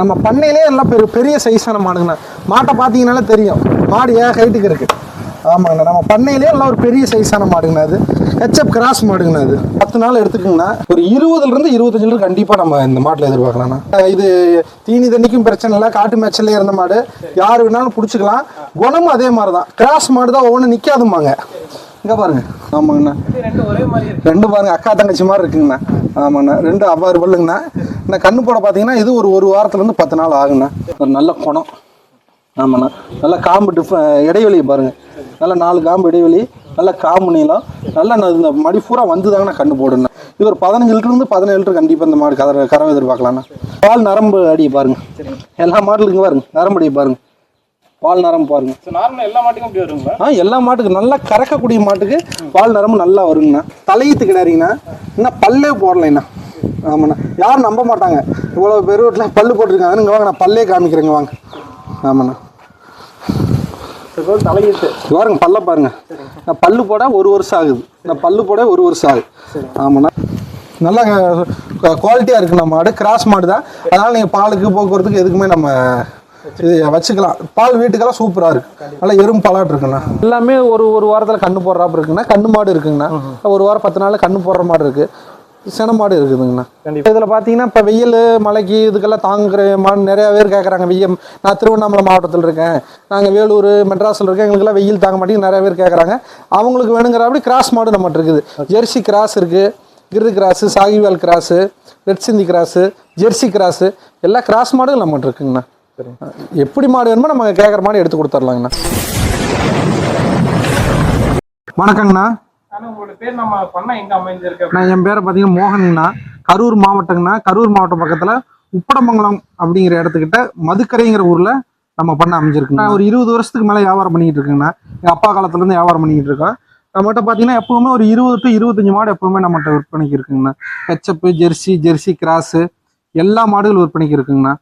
நம்ம பண்ணையிலே எல்லாம் பெரிய பெரிய சைஸான மாடுங்கண்ணா. மாட்டை பார்த்தீங்கன்னாலே தெரியும். மாடு ஏன் ஹைட்டுக்கு இருக்குது ஆமாங்கண்ணா. நம்ம பண்ணையிலே எல்லாம் ஒரு பெரிய சைஸான மாடுங்கண்ணா அது. ஹெச்எப் கிராஸ் மாடுங்கண்ணா அது. பத்து நாள் எடுத்துக்கோங்கண்ணா. ஒரு இருபதுலேருந்து இருபத்தஞ்சு லிட்டர் கண்டிப்பாக நம்ம இந்த மாட்டில் எதிர்பார்க்கலாம்ண்ணா. இது தீனி தண்ணிக்கும் பிரச்சனை இல்லை. காட்டு மேய்ச்சல்லே இருந்த மாடு. யார் வேணாலும் பிடிச்சிக்கலாம். குணமும் அதே மாதிரி தான் கிராஸ் மாடு தான் ஒவ்வொன்றும் நிற்காதுமாங்க இங்கே பாருங்க. ஆமாங்கண்ணா. ரெண்டு பாருங்க. அக்கா தங்கச்சி மாதிரி இருக்குங்கண்ணா. ஆமாங்கண்ணா. ரெண்டு அவ்வாறு பல்லுங்கண்ணா. இந்த கண்ணு போட பார்த்தீங்கன்னா இது ஒரு ஒரு வாரத்துலேருந்து பத்து நாள் ஆகுண்ணா ஒரு நல்ல குணம். ஆமாண்ணா. நல்ல காம்பு டிஃப் இடைவெளி பாருங்க. நல்ல நாலு காம்பு இடைவெளி நல்ல காம்பு நீளம் நல்ல இந்த மடி பூரா வந்து தாங்கண்ணா கண்ணு போடுண்ணா இது ஒரு பதினஞ்சு லிட்டருந்து பதினேழு லிட்டர் கண்டிப்பாக இந்த மாடு கதற கறவை எதிர்பார்க்கலாண்ணா. பால் நரம்பு அடி பாருங்க. எல்லா மாடுகளுக்கும் பாருங்க. நரம்பு அடி பாருங்க. பால் நரம்பு பாருங்க. நார்மலாக எல்லா மாட்டுக்கும் வருங்களா? ஆ எல்லா மாட்டுக்கு நல்லா கறக்கக்கூடிய மாட்டுக்கு பால் நரம்பு நல்லா வருங்கண்ணா. தலையீத்து கிடாரிங்கண்ணா இன்னும் பல்லே போடலைண்ணா. ஆமாண்ணா. யாரும் நம்ப மாட்டாங்க. இவ்வளோ பெரு வீட்டில் பல்லு போட்டிருக்காங்க இங்கே வாங்க நான் பல்லே காமிக்கிறேங்க வாங்க. ஆமாண்ணா. தலையிட்டு பாருங்க பல்ல பாருங்க. நான் பல்லு போட ஒரு வருஷம் ஆகுது. நான் பல்லு போட ஒரு வருஷம் ஆகுது. ஆமாண்ணா. நல்லா குவாலிட்டியாக இருக்குண்ணா மாடு கிராஸ் மாடு தான். அதனால் நீங்கள் பாலுக்கு போக்குவரத்துக்கு எதுக்குமே நம்ம இது வச்சுக்கலாம். பால் வீட்டுக்கெல்லாம் சூப்பராக இருக்கு. நல்லா எறும் பாலாட்டு இருக்குண்ணா. எல்லாமே ஒரு ஒரு வாரத்தில் கண்ணு போடுறாப்பு இருக்குண்ணா. கண்ணு மாடு இருக்குங்கண்ணா. ஒரு வாரம் பத்து நாள் கண்ணு போடுற மாடு இருக்குது சென மாடு இருக்குதுங்கண்ணா. கண்டிப்பா. இதில் பார்த்தீங்கன்னா இப்போ வெயில் மழைக்கு இதுக்கெல்லாம் தாங்குற மாடு நிறைய பேர் கேட்குறாங்க வெய்யம் நான் திருவண்ணாமலை மாவட்டத்தில் இருக்கேன். நாங்கள் வேலூர் மெட்ராஸில் இருக்கேன். எங்களுக்கெல்லாம் வெயில் தாங்க மாட்டேங்குது. நிறைய பேர் கேட்குறாங்க அவங்களுக்கு வேணுங்கிற அப்படி கிராஸ் மாடு நம்மகிட்ட இருக்குது. ஜெர்சி கிராஸ் இருக்குது கிரு cross Sahiwal cross red Sindhi cross Jersey cross எல்லா கிராஸ் மாடுகள் நம்மகிட்ட இருக்குங்கண்ணா. எப்படி மாடு வேணுமோ நம்ம கேட்குற மாடு எடுத்து கொடுத்துர்லாங்கண்ணா. வணக்கங்கண்ணா. ஆனால் உங்களோட பேர் நம்ம பண்ண எங்க அமைஞ்சிருக்கு நான் என் பேரை பார்த்தீங்கன்னா மோகனுங்கண்ணா. கரூர் மாவட்டங்கண்ணா. கரூர் மாவட்டம் பக்கத்தில் உப்படமங்கலம் அப்படிங்கிற இடத்துக்கிட்ட மதுக்கரைங்கிற ஊரில் நம்ம பண்ண அமைஞ்சிருக்குங்க. நான் ஒரு இருபது வருஷத்துக்கு மேலே வியாபாரம் பண்ணிட்டு இருக்கேங்கண்ணா. எங்கள் அப்பா காலத்துலேருந்து வியாபாரம் பண்ணிக்கிட்டு இருக்கோம். நம்மகிட்ட பார்த்தீங்கன்னா எப்பவுமே ஒரு இருபது டு இருபத்தஞ்சு மாடு எப்பவுமே நம்மகிட்ட விற்பனைக்கு இருக்குங்கண்ணா. ஹெச்எப்பு ஜெர்சி ஜெர்சி கிராஸு எல்லா மாடுகள் விற்பனைக்கு இருக்குங்கண்ணா.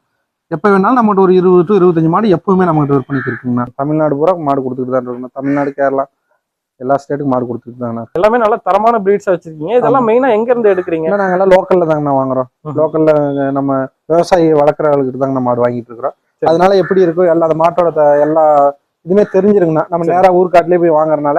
எப்போ வேணாலும் நம்மகிட்ட ஒரு இருபது டு இருபத்தஞ்சு மாடு எப்பவுமே நம்மகிட்ட விற்பனைக்கு இருக்குங்கண்ணா. தமிழ்நாடு பூரா மாடு கொடுத்துட்டு தான் இருக்கோம் தமிழ்நாடு கேரளா எல்லா ஸ்டேட்டுக்கும் மாடு கொடுத்துட்டு தாங்கண்ணா. எல்லாமே நல்ல தரமான பிரீட்ஸ் வச்சிருக்கீங்க. இதெல்லாம் மெயினா எங்க இருந்து எடுக்கிறீங்க? நாங்கள் எல்லாம் லோக்கலில் தாங்கண்ணா வாங்குறோம். லோக்கலில் நம்ம விவசாயி வளர்க்குறவங்களுக்கு தாங்க மாடு வாங்கிட்டு இருக்கிறோம். அதனால எப்படி இருக்கும் எல்லா அந்த மாட்டோட எல்லா இதுமே தெரிஞ்சிருங்கண்ணா. நம்ம சரி. நேரா ஊர்காட்டிலே போய் வாங்குறதுனால.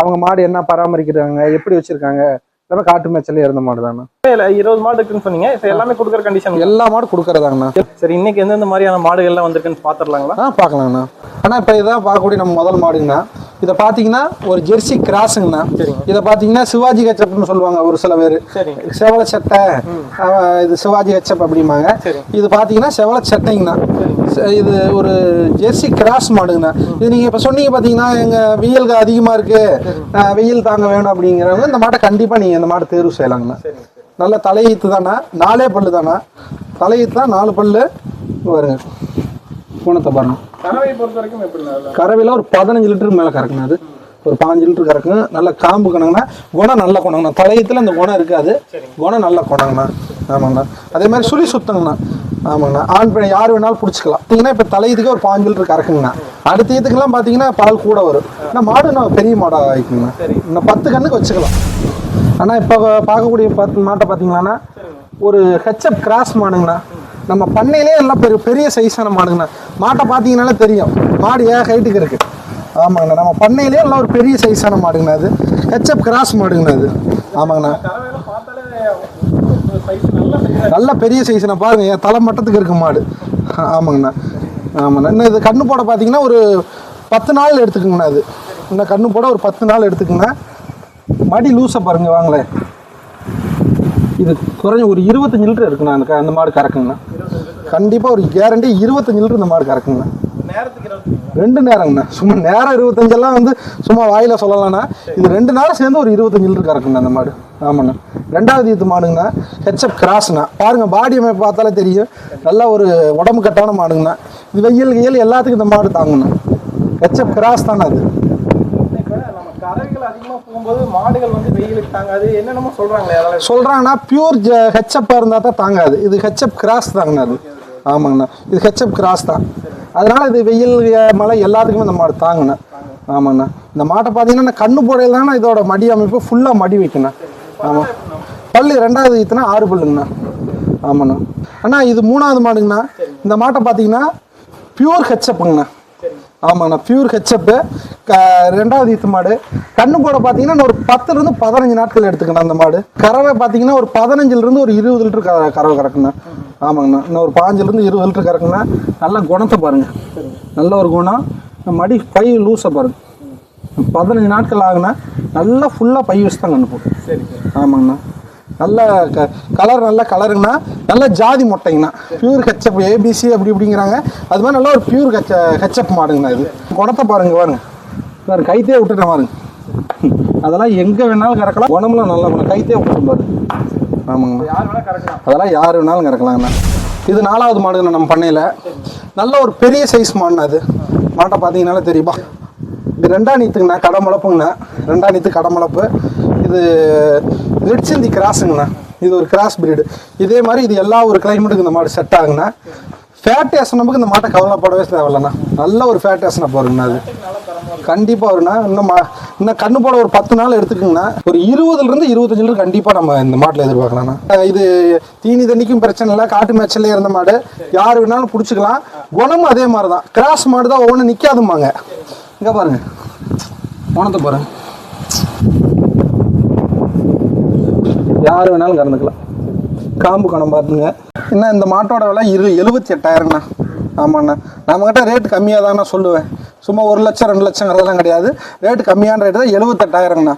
அவங்க மாடு என்ன பராமரிக்கிறாங்க எப்படி வச்சிருக்காங்க எல்லாமே காட்டு மேய்ச்சலே இருந்த மாடு தானே இல்ல, இருபது மாடு இருக்குன்னு சொன்னீங்க. எல்லாமே கொடுக்குற கண்டிஷன் எல்லா மாடு கொடுக்கறதாங்கண்ணா. சரி இன்னைக்கு எந்தெந்த மாதிரியான மாடுகள்லாம் வந்திருக்குன்னு பாத்துடலாங்களா ஆ பார்க்கலாங்கண்ணா ஆனால் இப்போ இதான் பார்க்கக்கூடிய நம்ம முதல் மாடுங்கண்ணா. இதை பார்த்தீங்கன்னா ஒரு ஜெர்சி கிராஸுங்கண்ணா. இதை பார்த்தீங்கன்னா சிவாஜி கச்சப்னு சொல்லுவாங்க ஒரு சில பேர். செவல சட்டை இது சிவாஜி ஹெச்சப் அப்படிம்பாங்க. இது பார்த்தீங்கன்னா செவல சட்டைங்கண்ணா. இது ஒரு ஜெர்சி கிராஸ் மாடுங்கண்ணா. இது நீங்கள் இப்போ சொன்னீங்க பார்த்தீங்கன்னா எங்கள் வெயிலுக்கு அதிகமாக இருக்கு. அஹ் வெயில் தாங்க வேணும் அப்படிங்கிறவங்க இந்த மாட்டை கண்டிப்பாக நீங்கள் இந்த மாட்டை தேர்வு செய்யலாங்கண்ணா. நல்ல தலையீத்து தானே நாலே பல்லு தானே தலையீத்து தான் நாலு பல்லு. இங்க குணத்தை பாருங்க. கறவையை பொறுத்த வரைக்கும் எப்படி நல்லா கறவையில் ஒரு பதினஞ்சு லிட்டருக்கு மேலே கறக்குங்க அது. ஒரு பாஞ்சு லிட்டர் கறக்குங்க. நல்ல காம்பு கணக்குனா குணம் நல்ல குணங்கண்ணா தலையத்தில் இந்த குணம் இருக்காது. குணம் நல்ல குணங்கண்ணா ஆமாங்கண்ணா. அதே மாதிரி சுழி சுத்தங்கண்ணா. ஆமாங்கண்ணா. ஆண் பெண் யார் வேணாலும் பிடிச்சிக்கலாம். பார்த்தீங்கன்னா இப்போ தலையத்துக்கு ஒரு பாஞ்சு லிட்டர் கறக்குங்கண்ணா. அடுத்த இதுக்கெல்லாம் பார்த்தீங்கன்னா பால் கூட வரும். ஆனால் மாடு நான் பெரிய மாடாக ஆகிக்குங்கண்ணா இன்னும் பத்து கண்ணுக்கு வச்சுக்கலாம். ஆனால் இப்போ பார்க்கக்கூடிய பத்து மாட்டை பார்த்தீங்களாண்ணா ஒரு ஹெச்எப் கிராஸ் மாடுங்கண்ணா. நம்ம பண்ணையிலே எல்லாம் பெரிய பெரிய சைஸான மாடுங்கண்ணா. மாட்டை பார்த்தீங்கன்னாலே தெரியும். மாடு ஏன் ஹைட்டுக்கு இருக்கு? ஆமாங்கண்ணா. நம்ம பண்ணையிலே எல்லாம் ஒரு பெரிய சைஸான மாடுங்கண்ணா அது. ஹெச்எப் கிராஸ் மாடுங்கண்ணா அது. ஆமாங்கண்ணா. நல்ல பெரிய சைஸ்ண்ணா பாருங்க என் தலை மட்டத்துக்கு இருக்கு மாடு. ஆ, ஆமாங்கண்ணா. ஆமாண்ணா இன்னும் இது கண்ணு போட பார்த்தீங்கன்னா ஒரு பத்து நாள் எடுத்துக்கோங்கண்ணா அது. இன்னும் கண்ணு போட ஒரு பத்து நாள் எடுத்துக்கோங்கண்ணா மடி லூஸை பாருங்க வாங்களேன். இது குறைஞ்ச ஒரு இருபத்தஞ்சு லிட்டர் இருக்குண்ணா அந்த அந்த மாடு கறக்குங்கண்ணா. கண்டிப்பாக ஒரு கேரண்டி இருபத்தஞ்சு லிட்டர் இந்த மாடு கறக்குங்கண்ணா. ரெண்டு நேரங்கண்ணா. சும்மா நேரம் இருபத்தஞ்செல்லாம் வந்து சும்மா வாயில சொல்லலாம்ண்ணா இது ரெண்டு நேரம் சேர்ந்து ஒரு இருபத்தஞ்சு லிட்டர் கறக்குண்ணா அந்த மாடு. ஆமாண்ணா. ரெண்டாவது இது மாடுங்கண்ணா ஹெச்எப் கிராஸ்ண்ணா பாருங்க பாடி அமைப்பு பார்த்தாலே தெரியும். நல்லா ஒரு உடம்பு கட்டான மாடுங்கண்ணா. இது வெயில் கியல் எல்லாத்துக்கும் இந்த மாடு தாங்கண்ணா. ஹெச்எப் கிராஸ் தானே அது. கறவைகள் அதிகமா போகும்போது மாடுகள் வந்து வெயிலுக்கு தாங்காது. என்னென்னமோ அதெல்லாம். சொல்கிறாங்கன்னா பியூர் ஹெச்எப்பாக இருந்தால் தான் தாங்காது. இது ஹெச்எப் கிராஸ் தாங்கண்ணா அது. ஆமாங்கண்ணா. இது ஹெச்எப் கிராஸ் தான். அதனால இது வெயில் மழை எல்லாத்துக்குமே இந்த மாடு தாங்கண்ணா. ஆமாங்கண்ணா. இந்த மாட்டை பார்த்தீங்கன்னா கண்ணு போடையில் தானே இதோட மடி அமைப்பு ஃபுல்லாக மடி வைக்கணும் ஆமாம் பல்லு ரெண்டாவது ஈத்துனா ஆறு பல்லுங்கண்ணா. ஆமாண்ணா. அண்ணா இது மூணாவது மாடுங்கண்ணா. இந்த மாட்டை பார்த்தீங்கன்னா பியூர் ஹெச்சப்புங்கண்ணா ஆமாங்கண்ணா பியூர் ஹெச்சப்பு ரெண்டாவது ஈத்து மாடு. கண்ணு போட பார்த்தீங்கன்னா ஒரு பத்துலேருந்து பதினஞ்சு நாட்கள் எடுத்துக்கணும் அந்த மாடு. கறவை பார்த்தீங்கன்னா ஒரு பதினஞ்சுலேருந்து ஒரு இருபது லிட்டர் க கறவை கறக்குண்ணா. ஆமாங்கண்ணா. இன்னும் ஒரு பாஞ்சுலேருந்து இருபது லிட்டர் கறக்குண்ணா நல்ல குணத்தை பாருங்க. நல்ல ஒரு குணம். மடி பை லூஸை பாருங்க. பதினஞ்சு நாட்கள் ஆகுனா நல்லா ஃபுல்லாக பை வச்சு தான் கண்ணு போடும் சரி. ஆமாங்கண்ணா. நல்ல க கலர் நல்ல கலருங்கண்ணா நல்ல ஜாதி மொட்டைங்கண்ணா. பியூர் ஹெச்அப் ஏபிசி அப்படி இப்படிங்கிறாங்க. அது மாதிரி நல்ல ஒரு பியூர் ஹெச் ஹெச்அப் மாடுங்கண்ணா இது. குணத்தை பாருங்க பாருங்க. பாரு கைத்தே விட்டுட்டேன் பாருங்க. அதெல்லாம் எங்கே வேணாலும் கறக்கலாம். குணம்லாம் நல்லா கைத்தே விட்டுட்டு பாரு ஆமாங்கண்ணா அதெல்லாம் யார் வேணாலும் கறக்கலாங்கண்ணா இது நாலாவது மாடுங்கண்ணா நம்ம பண்ணையில். நல்ல ஒரு பெரிய சைஸ் மாடுண்ணா அது. மாட்டை பார்த்தீங்கனாலே தெரியுமா. இது ரெண்டா நீத்துங்கண்ணா கடை முளப்புங்கண்ணா. ரெண்டா நீத்து கடை முளப்பு. இது ரெட் சிந்தி கிராஸுங்கண்ணா இது ஒரு கிராஸ் பிரீடு இதே மாதிரி இது எல்லா ஒரு கிளைமேட்டுக்கு இந்த மாடு செட் ஆகுங்கண்ணா. ஃபேட் ஏசனமுக்கு இந்த மாட்டை கவலைப்படவே தேவையில்லண்ணா. நல்ல ஒரு ஃபேட் ஏசனை போருங்கண்ணா அது. கண்டிப்பாக வருண்ணா இன்னும் மா- இன்னும் கண்ணு போட ஒரு பத்து நாள் எடுத்துக்கோங்கண்ணா. ஒரு இருபதுலேருந்து இருபத்தஞ்சு லிட்டர் கண்டிப்பாக நம்ம இந்த மாட்டில் எதிர்பார்க்கலாம்ண்ணா. இது தீனி தண்ணிக்கும் பிரச்சனை இல்லை காட்டு மேய்ச்சல்லே இருந்த மாடு. யார் வேணாலும் பிடிச்சிக்கலாம். குணமும் அதே மாதிரி தான் கிராஸ் மாடு தான் ஒவ்வொன்று நிற்காதும்பாங்க இங்கே பாருங்க. குணத்தை பாருங்க. யார் வேணாலும் கறந்துக்கலாம். காம்பு கணம் பார்த்துங்க. என்ன இந்த மாட்டோட விலை இரு எழுபத்தி எட்டாயிரங்கண்ணா. ஆமாண்ணா. நம்மக்கிட்ட ரேட்டு கம்மியாக தானே சொல்லுவேன். சும்மா ஒரு லட்சம் ரெண்டு லட்சங்கிறதெல்லாம் கிடையாது. ரேட்டு கம்மியான ரேட்டு தான் எழுபத்தெட்டாயிரங்கண்ணா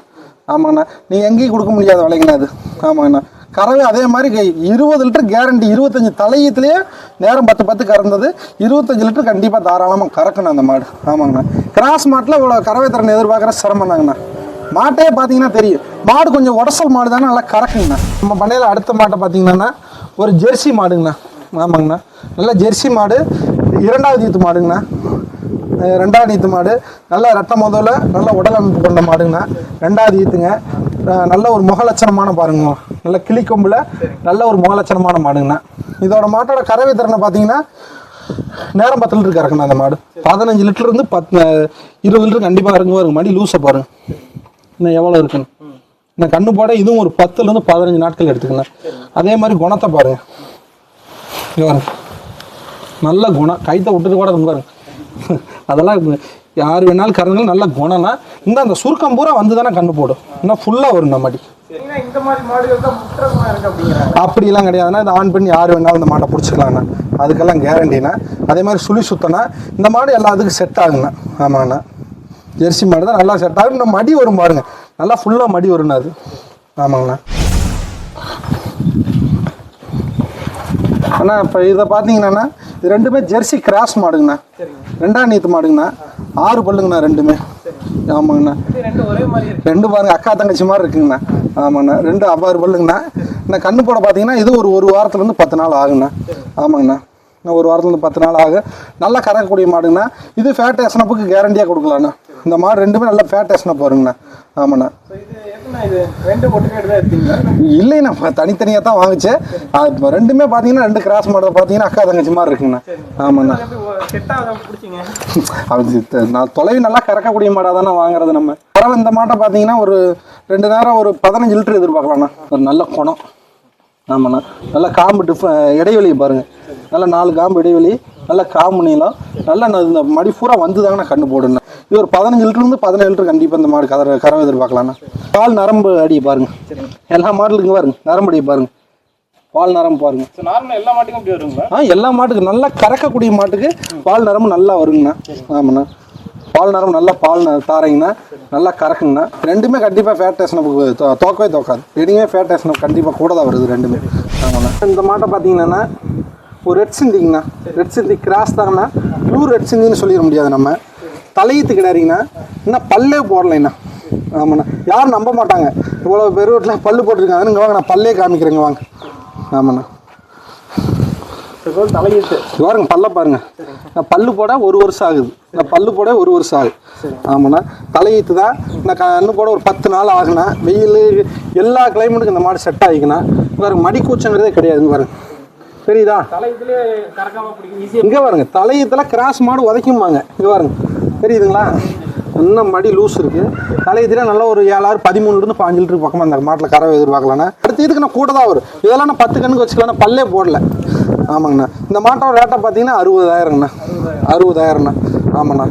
ஆமாங்கண்ணா நீங்கள் எங்கேயும் கொடுக்க முடியாத விலைங்கண்ணா அது. ஆமாங்கண்ணா. கறவை அதே மாதிரி இருபது லிட்டர் கேரண்டி இருபத்தஞ்சி தலையத்துலேயே நேரம் பத்து பத்து கறந்தது. இருபத்தஞ்சு லிட்டர் கண்டிப்பாக தாராளமாக கறக்கணும் அந்த மாடு. ஆமாங்கண்ணா. கிராஸ் மாட்டில் இவ்வளோ கறவை திறன் எதிர்பார்க்குற சிரமந்தாங்கண்ணா மாட்டே பார்த்தீங்கன்னா தெரியும். மாடு கொஞ்சம் உடசல் மாடு தானே நல்லா கறக்குங்கண்ணா. நம்ம பண்ணையில் அடுத்த மாட்டை பார்த்தீங்கன்னா ஒரு ஜெர்சி மாடுங்கண்ணா. ஆமாங்கண்ணா. நல்ல ஜெர்சி மாடு. இரண்டாவது ஈத்து மாடுங்கண்ணா. ரெண்டாவது ஈத்து மாடு. நல்ல ரெட்டை முதல்ல நல்ல உடல் அமைப்பு கொண்ட மாடுங்கண்ணா. ரெண்டாவது ஈத்துங்க. நல்ல ஒரு முகலட்சணமான பாருங்க நல்ல கிளிக்கொம்பில் நல்ல ஒரு முகலட்சணமான மாடுங்கண்ணா. இதோட மாட்டோட கறவை திறனை பார்த்தீங்கன்னா நேரம் பத்து லிட்டர் கறக்குண்ணா அந்த மாடு. பதினஞ்சு லிட்டர் இருந்து பத்து இருபது லிட்டர் கண்டிப்பாக இறங்கு இருக்கு மாடி லூஸை பாருங்க. இன்னும் எவ்வளோ இருக்குன்னு. நான் கண்ணு போட இதுவும் ஒரு பத்துலேருந்து பதினஞ்சு நாட்கள் எடுத்துக்கணும் அதே மாதிரி குணத்தை பாருங்கள் இங்க பாருங்க நல்ல குணம். கைத்தை விட்டுட்டு கூட பாருங்க அதெல்லாம் யார் வேணாலும் கறந்தாலும் நல்ல குணம்னா இந்த அந்த சுருக்கம் பூரா வந்து தானே கண்ணு போடும். இன்னும் ஃபுல்லாக வரும் நம்ம அப்படிலாம் கிடையாதுன்னா இது ஆன் பண்ணி யார் வேணாலும் இந்த மாட்டை பிடிச்சிக்கலாங்கண்ணா அதுக்கெல்லாம் கேரண்டிண்ணா அதே மாதிரி சுழி சுத்தனா இந்த மாடு எல்லாத்துக்கும் செட் ஆகுங்கண்ணா ஆமாங்கண்ணா ஜெர்சி மாடு தான் நல்லா செட் ஆகும். இந்த மடி வரும் பாருங்க. நல்லா ஃபுல்லாக மடி வரும்ண்ணா அது. ஆமாங்கண்ணா. அண்ணா இப்போ இதை பார்த்தீங்கன்னா இது ரெண்டுமே ஜெர்சி கிராஸ் மாடுங்கண்ணா. ரெண்டாம் நீத்து மாடுங்கண்ணா. ஆறு பல்லுங்கண்ணா ரெண்டுமே. ஆமாங்கண்ணா. ரெண்டு பாருங்க அக்கா தங்கச்சி மாதிரி இருக்குங்கண்ணா. ஆமாங்கண்ணா. ரெண்டு அவ்வாறு பல்லுங்கண்ணா. இந்த கண்ணு போட பார்த்தீங்கன்னா இது ஒரு ஒரு வாரத்துலேருந்து பத்து நாள் ஆகுங்கண்ணா. ஆமாங்கண்ணா. இன்னும் ஒரு வாரத்துலேருந்து பத்து நாள் ஆகும் நல்லா கறக்கக்கூடிய மாடுங்கண்ணா. இது ஃபேட் எஸ்னப்புக்கு கேரண்டியாக கொடுக்கலாண்ணா. இந்த மாடு ரெண்டுமே நல்லா ஃபேட் எஸ்னப் வருங்கண்ணா. ஆமாண்ணா. இல்லைண்ணா தனித்தனியாக தான் வாங்குச்சேன் அது இப்போ ரெண்டுமே பார்த்தீங்கன்னா ரெண்டு கிராஸ் மாடல் பார்த்தீங்கன்னா அக்கா தங்கச்சி மாதிரி இருக்குங்கண்ணா. ஆமாண்ணா. அது நான் தொலைவு நல்லா கறக்கக்கூடிய மாடாக தானே வாங்குறது நம்ம. பறவை இந்த மாட்டை பார்த்தீங்கன்னா ஒரு ரெண்டு நேரம் ஒரு பதினஞ்சு லிட்டர் எதிர்பார்க்கலாம்ண்ணா ஒரு நல்ல குணம். ஆமாண்ணா. நல்ல காம்பு டிஃப் இடைவெளி பாருங்கள் நல்ல நாலு காம்பு இடைவெளி நல்ல காம்பு நீளம். நல்ல இந்த மடி பூரா வந்து தாங்கண்ணா கண்ணு போடணும் இது ஒரு பதினஞ்சு லிட்டர்லேருந்து பதினேழு லிட்டர் கண்டிப்பாக இந்த மாடு கதற கறவை எதிர்பார்க்கலாம்ண்ணா பால் நரம்பு அடி பாருங்க. எல்லா மாடுகளுக்கும் பாருங்க. நரம்பு அடி பாருங்க. பால் நரம்பு பாருங்க. நார்மலாக எல்லா மாட்டுக்கும் வருங்களா? ஆ எல்லா மாட்டுக்கு நல்லா கறக்கக்கூடிய மாட்டுக்கு பால் நரம்பு நல்லா வருங்கண்ணா. ஆமாண்ணா. பால் நரம்பு நல்லா பால் தாரீங்கன்னா நல்லா கறக்குங்கண்ணா ரெண்டுமே கண்டிப்பாக ஃபேட் டேஷனுக்கு தோக்கவே தோக்காது. ரெண்டுமே ஃபேட் டேஷனுக்கு கண்டிப்பாக கூட தான் வருது ரெண்டுமே. ஆமாண்ணா இந்த மாட்டை பார்த்தீங்கன்னா ஒரு ரெட் சிந்திங்கண்ணா. ரெட் சிந்தி கிராஸ் தாங்கண்ணா. பியூர் ரெட் சிந்தின்னு சொல்லிட முடியாது நம்ம. தலையீத்து கிடாரிங்கண்ணா இன்னும் பல்லே போடலைண்ணா. ஆமாண்ணா. யாரும் நம்ப மாட்டாங்க. இவ்வளோ பெரு வீட்டில் பல்லு போட்டிருக்காங்கன்னு இங்கே வாங்க நான் பல்லே காமிக்கிறேங்க வாங்க. ஆமாண்ணா. பாருங்க பல்ல பாருங்க. நான் பல்லு போட ஒரு வருஷம் ஆகுது. நான் பல்லு போட ஒரு வருஷம் ஆகுது. ஆமாண்ணா. தலையீத்து தான் நான் கண்ணு போட ஒரு பத்து நாள் ஆகுனா வெயில் எல்லா கிளைமேட்டுக்கும் இந்த மாடு செட் ஆகிக்குண்ணா. பாருங்க மடி கூச்சங்கிறதே கிடையாதுங்க பாருங்க. ஈஸியாக இங்கே பாருங்க தலையத்தில் கிராஸ் மாடு உதைக்கும்பாங்க. இங்கே பாருங்க. தெரியுதுங்களா? இன்னும் மடி லூஸ் இருக்கு. தலையத்தில் நல்லா ஒரு ஏழாறு பதிமூணுலேருந்து பாஞ்சு லிட்டர் பக்கமாக அந்த மாட்டில் கறவை எதிர்பார்க்கலாண்ணா. அடுத்த இதுக்கு நான் கூட தான் வரும். இதெல்லாம் நான் பத்து கண்ணுக்கு வச்சுக்கலாம் பல்லே போடல. ஆமாங்கண்ணா. இந்த மாட்டோட ரேட்டை பார்த்தீங்கன்னா அறுபதாயிரங்கண்ணா. அறுபதாயிரம்ண்ணா. ஆமாண்ணா.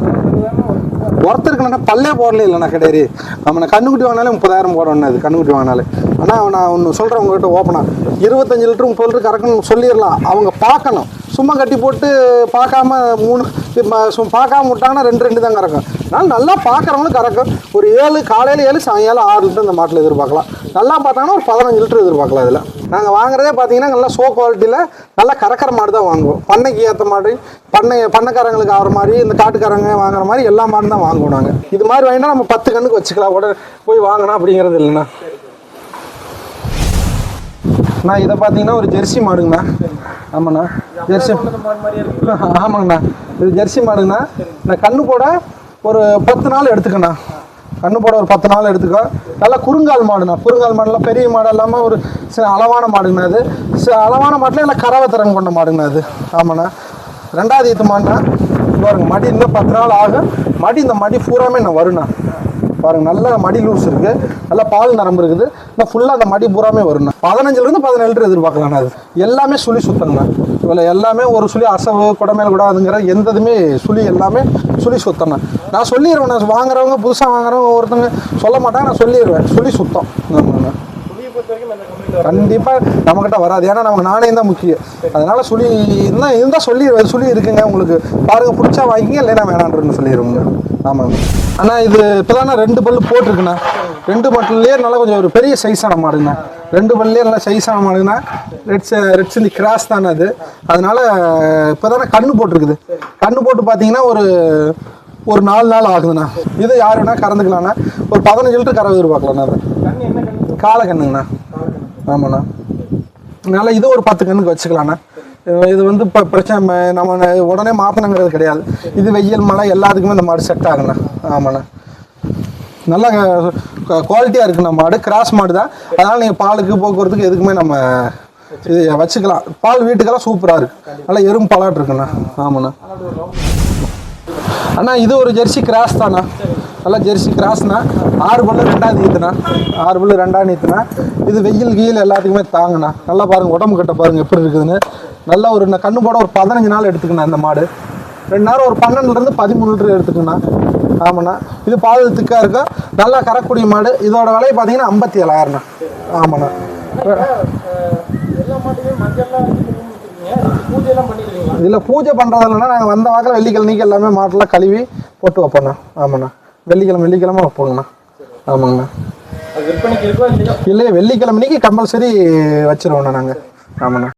ஒருத்தருக்குண்ணா பல்லே போடல இல்லைண்ணா கிடையாது. ஆமாண்ணா கண்ணுக்குட்டி வாங்கினாலே முப்பதாயிரம் போடணும் அது கண்ணுக்குட்டி வாங்கினாலே. ஆனால் நான் ஒன்று சொல்கிறேன் உங்ககிட்ட ஓப்பனா இருபத்தஞ்சு லிட்டரு முப்பது லிட்டரு கறக்கணும்னு சொல்லிடலாம். அவங்க பார்க்கணும். சும்மா கட்டி போட்டு பார்க்காம மூணு சும்மா பார்க்காம விட்டாங்கன்னா ரெண்டு ரெண்டு தான் கறக்கும். அதனால நல்லா பார்க்குறவங்களும் கறக்கும். ஒரு ஏழு காலையில் ஏழு சாயங்காலம் ஆறு லிட்டர் இந்த மாட்டில் எதிர்பார்க்கலாம். நல்லா பார்த்தாங்கன்னா ஒரு பதினஞ்சு லிட்டர் எதிர்பார்க்கலாம் இதில். நாங்கள் வாங்குறதே பார்த்தீங்கன்னா நல்லா சோ குவாலிட்டியில் நல்லா கறக்கிற மாடு தான் வாங்குவோம். பண்ணைக்கு ஏற்ற மாதிரி பண்ணை பண்ணைக்காரங்களுக்கு ஆகிற மாதிரி இந்த காட்டுக்காரங்க வாங்குற மாதிரி எல்லா மாடும் தான் வாங்குவோம் நாங்கள் இது மாதிரி வாங்கினா நம்ம பத்து கண்ணுக்கு வச்சுக்கலாம். உடனே போய் வாங்கினா அப்படிங்கிறது இல்லைண்ணா. நான் இதை பார்த்தீங்கன்னா ஒரு ஜெர்சி மாடுங்கண்ணா. ஆமாண்ணா. ஜெர்சி. ஆமாங்கண்ணா. இது ஜெர்சி மாடுங்கண்ணா. நான் கண்ணு போட ஒரு பத்து நாள் எடுத்துக்கண்ணா. கண்ணு போட ஒரு பத்து நாள் எடுத்துக்கோ. நல்லா குறுங்கால் மாடுண்ணா. குறுங்கால் மாடுலாம் பெரிய மாடு இல்லாமல் ஒரு சில அளவான மாடுங்கண்ணா அது அளவான மாட்டில் நல்லா கறவை திறன் கொண்ட மாடுங்கண்ணா அது ஆமாண்ணா. ரெண்டாவது ஈத்து மாடுண்ணா. பாருங்க மடி இன்னும் பத்து நாள் ஆகும். மடி இந்த மடி பூராமே நான் வருண்ணா. பாருங்க நல்ல மடி லூஸ் இருக்கு. நல்ல பால் நரம்பு இருக்குது. இன்னும் ஃபுல்லாக அந்த மடி பூராமே வரும்ண்ணா பதினஞ்சுல இருந்து பதினேழு லிட்டர் எதிர்பார்க்கலாம்ண்ணா அது எல்லாமே சுழி சுத்தங்கண்ணா இதில் எல்லாமே ஒரு சுழி அசவு குடமேல் கூடாதுங்கிற எந்த இதுமே சுழி எல்லாமே சுழி சுத்தம்ண்ணா நான் சொல்லிடுவேன் நான் வாங்குறவங்க புதுசாக வாங்குறவங்க ஒருத்தவங்க சொல்ல மாட்டாங்க நான் சொல்லிடுவேன் சுழி சுத்தம். கண்டிப்பாக நம்மக்கிட்ட வராது. ஏன்னா நமக்கு நாணயம் தான் முக்கியம். அதனால சுழி இருந்தால் இருந்தால் சொல்லிடுவேன் சுழி இருக்குங்க உங்களுக்கு. பாருங்க பிடிச்சா வாங்கிங்க இல்லைன்னா வேணான்றன்னு சொல்லிடுவோங்க ஆமாங்க. அண்ணா இது இப்போதாண்ணா ரெண்டு பல்லு போட்டிருக்குண்ணா. ரெண்டு மட்டும்லேயே நல்லா கொஞ்சம் ஒரு பெரிய சைஸான மாடுங்கண்ணா. ரெண்டு பல்லுலேயே நல்லா சைஸான மாடுங்கண்ணா. ரெட் ரெட் சில்லி கிராஸ் தானே அது. அதனால இப்போதானே கண்ணு போட்டிருக்குது. கண்ணு போட்டு பார்த்தீங்கன்னா ஒரு ஒரு நாலு நாள் ஆகுதுண்ணா. இது யார் வேணால் கறந்துக்கலாம்ண்ணா. ஒரு பதினஞ்சு லிட்டர் கறவை எதிர்பார்க்கலாம்ண்ணா அது. காலை கண்ணுங்கண்ணா. ஆமாண்ணா. அதனால இது ஒரு பத்து கண்ணுக்கு வச்சுக்கலாண்ணா இது வந்து இப்போ பிரச்சனை நம்ம உடனே மாற்றணுங்கிறது கிடையாது. இது வெயில் மழை எல்லாத்துக்குமே இந்த மாடு செட் ஆகுண்ணா ஆமாண்ணா. நல்லா குவாலிட்டியாக இருக்குண்ணா மாடு. கிராஸ் மாடு தான் அதனால் நீங்கள் பாலுக்கு போக்குவரத்துக்கு எதுக்குமே நம்ம இது வச்சுக்கலாம். பால் வீட்டுக்கெல்லாம் சூப்பராக இருக்குது நல்லா எறும்பு பாலாட்டு இருக்குண்ணா. ஆமாண்ணா. அண்ணா இது ஒரு ஜெர்சி கிராஸ் தாண்ணா. நல்லா ஜெர்சி கிராஸ்ண்ணா ஆறு பல்லு ரெண்டாவது ஈத்துண்ணா ஆறு பல்லு ரெண்டாவது ஈத்துண்ணா இது வெயில் கீழ் எல்லாத்துக்குமே தாங்கண்ணா. நல்லா பாருங்கள் உடம்பு கட்ட பாருங்க எப்படி இருக்குதுன்னு. நல்லா ஒரு கண்ணு போட ஒரு பதினஞ்சு நாள் எடுத்துக்கண்ணா இந்த மாடு. ரெண்டு நேரம் ஒரு பன்னெண்டுலேருந்து பதிமூணு லிட்டர் எடுத்துக்கண்ணா ஆமாண்ணா. இது பால் திக்காக இருக்கும் நல்லா கறக்கூடிய மாடு. இதோட விலை பார்த்தீங்கன்னா ஐம்பத்தி ஏழாயிரண்ணா ஆமாண்ணா. இதில் பூஜை பண்ணுறது இல்லைன்னா நாங்கள் வந்த வாக்கில் வெள்ளிக்கிழமைக்கு எல்லாமே மாட்டெல்லாம் கழுவி போட்டு வைப்போண்ணா. ஆமாண்ணா. வெள்ளிக்கிழமை வெள்ளிக்கிழமை வைப்போங்கண்ணா. ஆமாங்கண்ணா. இருக்கோ இல்லையே? வெள்ளிக்கிழமைக்கு கம்பல்சரி வச்சிருவோண்ணா நாங்கள் ஆமாண்ணா.